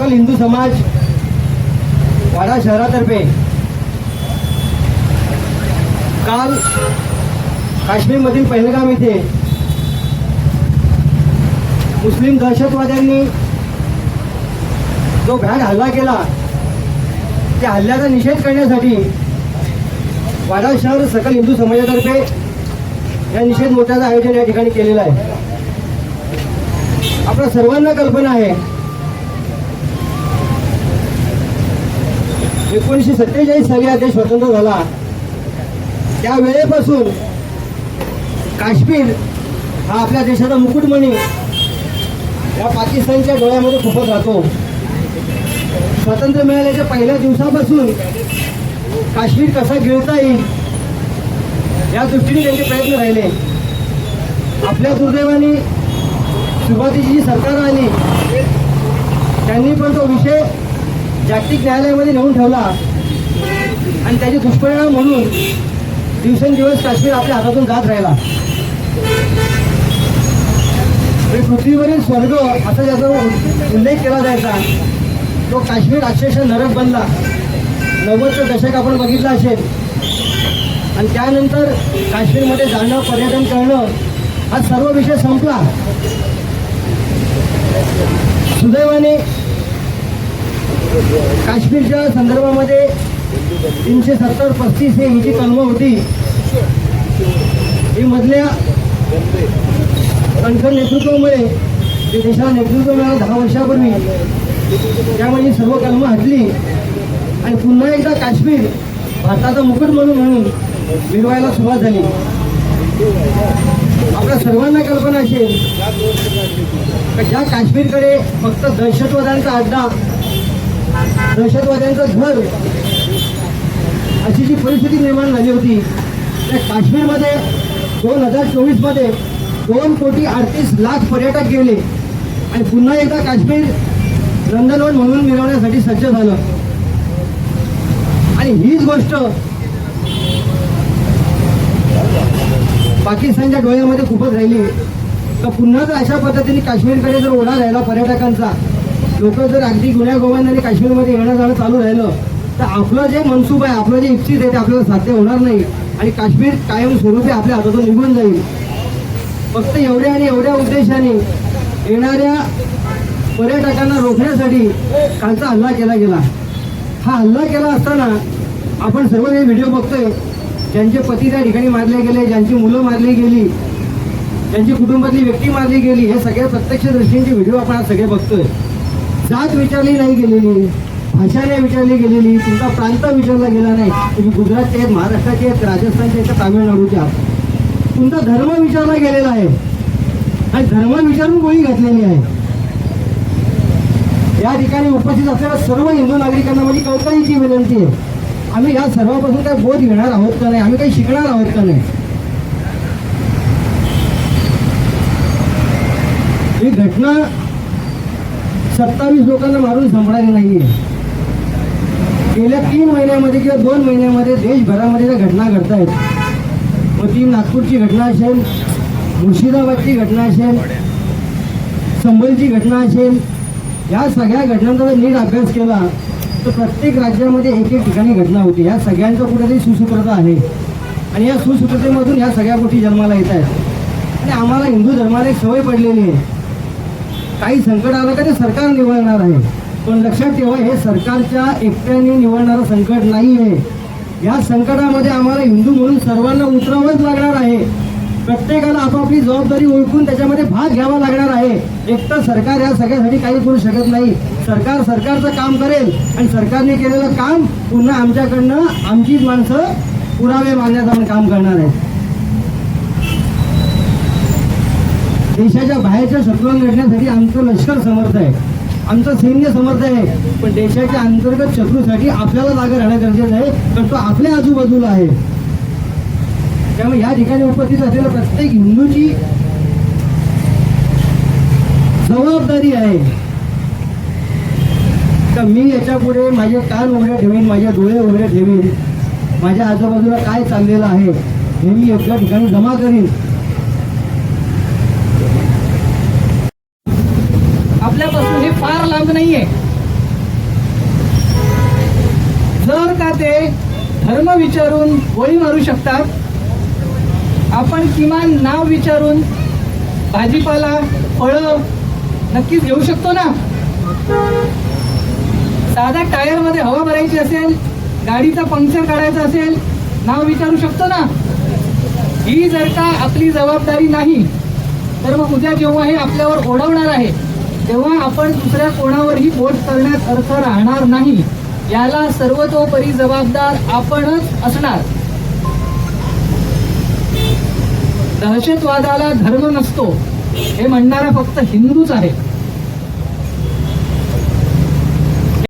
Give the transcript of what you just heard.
सकल हिंदू समाज वाडा शहरातर्फे काल काश्मीरमधील पहिलगाम येथे मुस्लिम दहशतवाद्यांनी जो भ्याड हल्ला केला त्या हल्ल्याचा निषेध करण्यासाठी वाडा शहर सकल हिंदू समाजातर्फे या निषेध मोर्चाचं आयोजन या ठिकाणी केलेलं आहे. आपल्या सर्वांना कल्पना आहे एकोणीसशे सत्तेचाळीस साली हा देश स्वतंत्र झाला. त्या वेळेपासून काश्मीर हा आपल्या देशाचा मुकुटमणी. या पाकिस्तानच्या डोळ्यामध्ये खुपत राहतो. स्वातंत्र्य मिळाल्याच्या पहिल्या दिवसापासून काश्मीर कसा गिळता येईल या दृष्टीने त्यांचे प्रयत्न राहिले. आपल्या दुर्दैवाने सुरुवातीची जी सरकार आली त्यांनी पण तो विषय जागतिक न्यायालयामध्ये नेऊन ठेवला. आणि त्याचे दुष्परिणाम म्हणून दिवसेंदिवस काश्मीर आपल्या हातातून जात राहिला. आणि पृथ्वीवरील स्वर्ग असा ज्याचा उल्लेख केला जायचा तो काश्मीर अक्षरशः नरक बनला. नव्वदचं दशक आपण बघितलं असेल. आणि त्यानंतर काश्मीरमध्ये जाणं पर्यटन करणं हा सर्व विषय संपला. सुदैवाने काश्मीरच्या संदर्भामध्ये तीनशे सत्तर पस्तीस हे ही जी कलमं होती. ही मधल्या कणखर नेतृत्वामुळे जे देशाला नेतृत्व मिळालं दहा वर्षापूर्वी त्यामुळे ही सर्व कलमं हटली. आणि पुन्हा एकदा काश्मीर भारताचा मुकुट म्हणून म्हणून मिरवायला सुरुवात झाली. आपल्या सर्वांना कल्पना असेल का ज्या काश्मीरकडे फक्त दहशतवाद्यांचा अड्डा दहशतवाद्यांचं घर. अशी जी परिस्थिती निर्माण झाली होती त्या काश्मीरमध्ये दोन हजार चोवीसमध्ये दोन कोटी अडतीस लाख पर्यटक गेले आणि पुन्हा एकदा काश्मीर नंदनवन म्हणून मिळवण्यासाठी सज्ज झालं. आणि हीच गोष्ट पाकिस्तानच्या डोळ्यामध्ये खूपच राहिली. तर पुन्हा जर अशा पद्धतीने काश्मीरकडे जर ओढा राहिला पर्यटकांचा लोक जर अगदी गुन्ह्या गोवांनी काश्मीरमध्ये येणं जाणं चालू राहिलं तर आपलं जे मनसूब आहे आपलं जे इच्छित आहे ते आपल्याला साध्य होणार नाही. आणि काश्मीर कायमस्वरूपी आपल्या हातातून निघून जाईल. फक्त एवढ्या आणि एवढ्या उद्देशाने येणाऱ्या पर्यटकांना रोखण्यासाठी कालचा हल्ला केला गेला. हा हल्ला केला असताना आपण सर्व हे व्हिडिओ बघतोय. ज्यांचे पती त्या ठिकाणी मारले गेले ज्यांची मुलं मारली गेली ज्यांची कुटुंबातली व्यक्ती मारली गेली हे सगळ्या प्रत्यक्ष दृष्टींचे व्हिडिओ आपण आज सगळे बघतोय. जात विचारली नाही गेलेली भाषा नाही विचारली गेलेली तुमचा प्रांत विचारला गेला नाही. तुम्ही गुजरातचे आहेत महाराष्ट्राचे आहेत राजस्थानचे आहेत तामिळनाडूच्या तुमचा धर्म विचारला गेलेला आहे. आणि धर्म विचारून गोळी घातलेली आहे. या ठिकाणी उपस्थित असलेल्या सर्व हिंदू नागरिकांना माझी कळकळीची विनंती आहे. आम्ही या सर्वापासून काही बोध घेणार आहोत का नाही? आम्ही काही शिकणार आहोत का नाही? ही घटना सत्तावीस लोकांना मारून संपणारी नाहीये. गेल्या तीन महिन्यामध्ये किंवा दोन महिन्यामध्ये देशभरामध्ये ज्या घटना घडत आहेत मग ती नागपूरची घटना असेल मुर्शिदाबादची घटना असेल संबलची घटना असेल या सगळ्या घटनांचा जर नीट अभ्यास केला तर प्रत्येक राज्यामध्ये एक एक ठिकाणी घटना होती. या सगळ्यांचं कुठेतरी सुसूत्रता आहे. आणि या सुसूत्रतेमधून या सगळ्या गोष्टी जन्माला येत आहेत आणि आम्हाला हिंदू धर्माला एक सवय पडलेली आहे. काही संकट आलं का ते सरकार निवडणार आहे. पण लक्षात ठेवा हे सरकारच्या एकट्याने निवडणारं संकट नाही आहे या संकटामध्ये आम्हाला हिंदू म्हणून सर्वांना उतरावंच लागणार आहे. प्रत्येकाला आपापली जबाबदारी ओळखून त्याच्यामध्ये भाग घ्यावा लागणार आहे. एकतर सरकार या सगळ्यासाठी काही करू शकत नाही. सरकार सरकारचं काम करेल आणि सरकारने केलेलं काम पुन्हा आमच्याकडनं आमचीच माणसं पुरावे मानण्याचं आपण काम करणार आहे देशाच्या बाहेरच्या शत्रूला लढण्यासाठी आमचं लष्कर समर्थ आहे. आमचं सैन्य समर्थ आहे. पण देशाच्या अंतर्गत शत्रूसाठी आपल्याला जागा राहणं गरजेचं आहे. तर तो आपल्या आजूबाजूला आहे. त्यामुळे या ठिकाणी उपस्थित असलेल्या प्रत्येक हिंदूची जबाबदारी आहे. तर मी याच्यापुढे माझे कान उघडे ठेवीन माझे डोळे उघडे ठेवीन. माझ्या आजूबाजूला काय चाललेलं आहे हे मी एका ठिकाणी जमा करीन. आपल्यापासून हे फार लांब नाहीये. जर का ते धर्म विचारून गोळी मारू शकतात आपण किमान नाव विचारून भाजीपाला फळं नक्कीच घेऊ शकतो ना. साध्या टायरमध्ये हवा भरायची असेल गाडीचा पंक्चर काढायचा असेल नाव विचारू शकतो ना. ही जर का आपली जबाबदारी नाही तर मग उद्या जेव्हा हे आपल्यावर ओढवणार आहे तेव्हा आपण दुसऱ्या कोणावरही बोट करण्यात अर्थ राहणार नाही याला सर्वतोपरी जबाबदार आपणच असणार. दहशतवादाला धर्म नसतो हे म्हणणारा फक्त हिंदूच आहे.